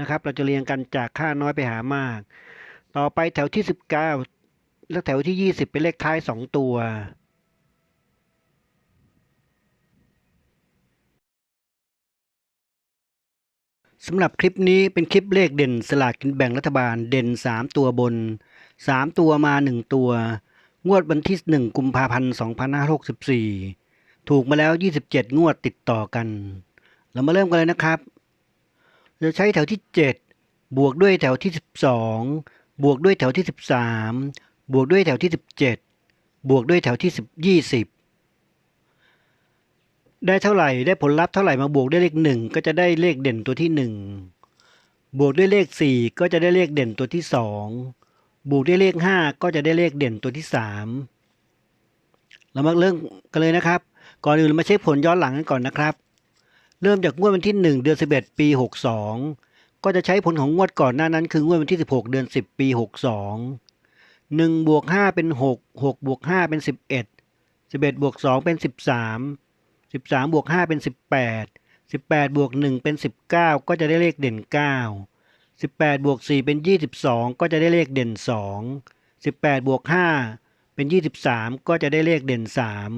นะครับ เราจะเรียงกันจากค่าน้อยไปหามาก ต่อไปแถวที่ 19 และแถวที่ 20 เป็นเลขท้าย 2 ตัว สำหรับคลิปนี้เป็นคลิปเลขเด่นสลากกินแบ่งรัฐบาลเด่น 3 ตัวบน 3 ตัวมา 1 ตัว งวดวันที่ 1 กุมภาพันธ์ 2564 ถูกมาแล้ว 27 งวดติดต่อกัน เรามาเริ่มกันเลยนะครับ จะใช้แถวที่ 7 บวกด้วยแถวที่ 12 บวกด้วยแถวที่ 13 บวกด้วยแถวที่ 17 บวกด้วยแถวที่ 10 20 ได้เท่าไหร่ได้ผลลัพธ์เท่าไหร่มาบวกด้วยเลขหนึ่งก็จะได้เลขเด่นตัวที่หนึ่งบวกด้วยเลขสี่ก็จะได้เลขเด่นตัวที่สองบวกด้วยเลขห้าก็จะได้เลขเด่นตัวที่สามเรามาเริ่มกันเลยนะครับ ก่อนอื่นเรามาเช็คผลย้อนหลังกันก่อนนะครับ เริ่มจากงวดวันที่หนึ่งเดือนสิบเอ็ดปีหกสองก็จะใช้ผลของงวดก่อนหน้านั้นคืองวดวันที่สิบหกเดือนสิบปีหกสองหนึ่งบวกห้าเป็นหกหกบวกห้าเป็นสิบเอ็ดสิบเอ็ดบวกสองเป็นสิบสามสิบสามบวกห้าเป็นสิบแปดสิบแปดบวกหนึ่งเป็นสิบเก้าก็จะได้เลขเด่นเก้าสิบแปดบวกสี่เป็นยี่สิบสองก็จะได้เลขเด่นสองสิบแปดบวกห้าเป็นยี่สิบสามก็จะได้เลขเด่นสาม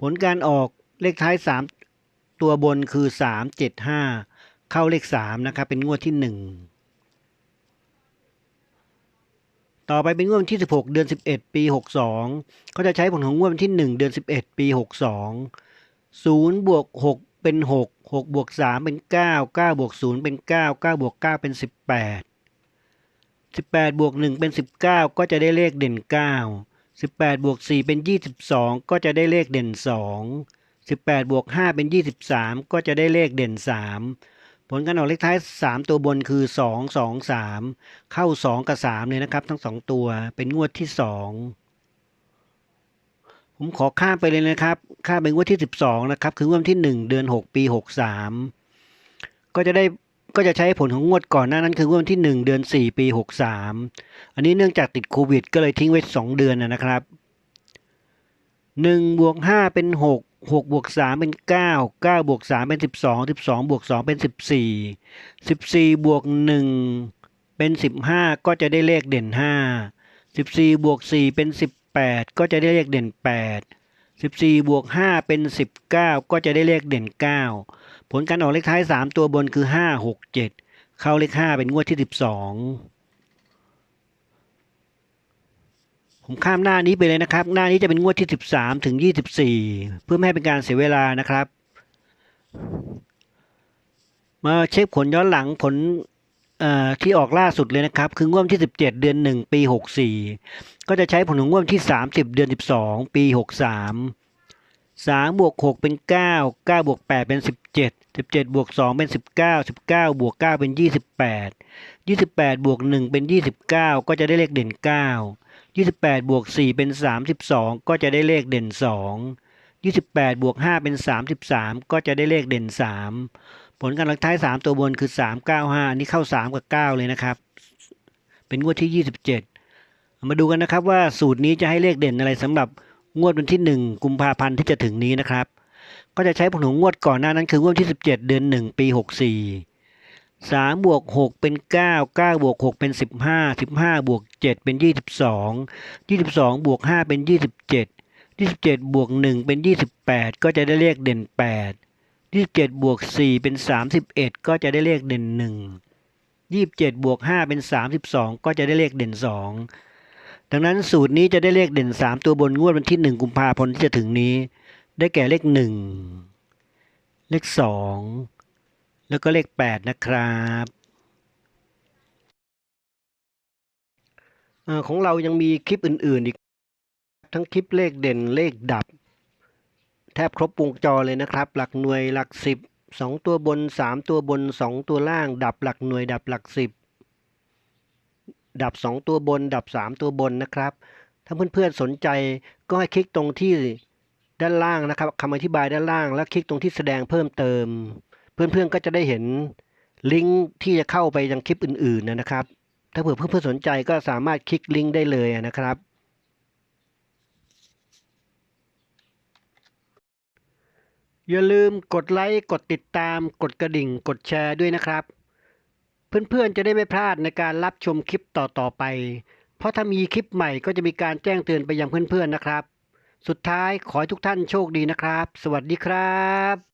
ผลการออกเลขท้ายสาม ตัวบนคือสามเจ็ดห้าเข้าเลขสามนะครับเป็นงวดที่หนึ่งต่อไปเป็นงวดวันที่ 16 เดือน 11 ปี 62 ก็จะใช้ผลของงวดวันที่ 1 เดือน 11 ปี 62 0บวก6เป็น 6 6บวก3เป็น 9 9บวก0เป็น 9 9บวก9เป็น 18 18บวก1เป็น 19 ก็จะได้เลขเด่น 9 18บวก4เป็น 22 ก็จะได้เลขเด่น 2 18 บวก 5 เป็น 23 ก็จะได้เลขเด่น 3 ผลการออกเลขท้าย 3 ตัวบนคือ 2 2 3 เข้า 2 กับ 3 เลยนะครับ ทั้ง 2 ตัวเป็นงวดที่ 2 ผมขอข้ามไปเลยนะครับ ข้ามไปงวดที่ 12 นะครับ คืองวดที่ 1 เดือน 6 ปี 63 ก็จะได้ก็จะใช้ผลของงวดก่อนหน้านั้นคืองวดที่ 1 เดือน 4 ปี 63 อันนี้เนื่องจากติดโควิด ก็เลยทิ้งไว้ 2 เดือนนะครับ1บวก5เป็น 6 6บวก3เป็น9 9บวก3เป็น12 12บวก2เป็น14 14บวก1เป็น15ก็จะได้เลขเด่น5 14บวก4เป็น18ก็จะได้เลขเด่น8 14บวก5เป็น19ก็จะได้เลขเด่น9ผลการออกเลขท้าย3ตัวบนคือ5 6 7เข้าเลข5เป็นงวดที่12 ผมข้ามหน้านี้ไปเลยนะครับ หน้านี้จะเป็นงวดที่ 13 ถึง 24 เพื่อไม่ให้เป็นการเสียเวลานะครับ มาเช็คผลย้อนหลังผลที่ออกล่าสุดเลยนะครับ คืองวดที่ 17 เดือน 1 ปี 64 ก็จะใช้ผลของงวดที่ 30 เดือน 12 ปี 63 3บวก6เป็น 9 9บวก8เป็น 17 17บวก2เป็น 19 19บวก9เป็น 28 28บวก1เป็น 29 ก็จะได้เลขเด่น 9 28 บวก 4 เป็น 32 ก็จะได้เลขเด่น 2 28 บวก 5 เป็น 33 ก็จะได้เลขเด่น 3 ผลการลักท้าย 3 ตัวบนคือ 395 อันนี้เข้า 3 กับ 9 เลยนะครับ เป็นงวดที่ 27 มาดูกันนะครับว่าสูตรนี้จะให้เลขเด่นอะไรสำหรับงวดวันที่ 1 กุมภาพันธ์ที่จะถึงนี้นะครับ ก็จะใช้ผลของงวดก่อนหน้านั้นคืองวดที่ 17 เดือน 1 ปี 64 3บวก6เป็น9 9บวก6เป็น15 15บวก7เป็น22 22บวก5เป็น27 27บวก1เป็น28ก็จะได้เลขเด่น8 27บวก4เป็น31ก็จะได้เลขเด่น1 27บวก5เป็น32ก็จะได้เลขเด่น2ดังนั้นสูตรนี้จะได้เลขเด่น3ตัวบนงวดวันที่1กุมภาพันธ์ที่จะถึงนี้ ได้แก่เลข1เลข2 แล้วก็เลข 8 นะครับอของเรายังมีคลิปอื่น ๆ อีก ทั้งคลิปเลขเด่นเลขดับ แทบครบวงจรเลยนะครับ หลักหน่วยหลักสิบสองตัวบนสามตัวบนสองตัวล่าง ดับหลักหน่วยดับหลักสิบดับสองตัวบน ดับสามตัวบนนะครับ ถ้าเพื่อน ๆ สนใจก็ให้คลิกตรงที่ด้านล่างนะครับคำอธิบายด้านล่าง แล้วคลิกตรงที่แสดงเพิ่มเติม เพื่อนๆก็จะได้เห็นลิงก์ที่จะเข้าไปยังคลิปอื่นๆนะครับ ถ้าเผื่อเพื่อนๆสนใจก็สามารถคลิกลิงก์ได้เลยนะครับ อย่าลืมกดไลค์ กดติดตาม กดกระดิ่ง กดแชร์ด้วยนะครับ เพื่อนๆจะได้ไม่พลาดในการรับชมคลิปต่อๆไป เพราะถ้ามีคลิปใหม่ก็จะมีการแจ้งเตือนไปยังเพื่อนๆนะครับ สุดท้ายขอให้ทุกท่านโชคดีนะครับ สวัสดีครับ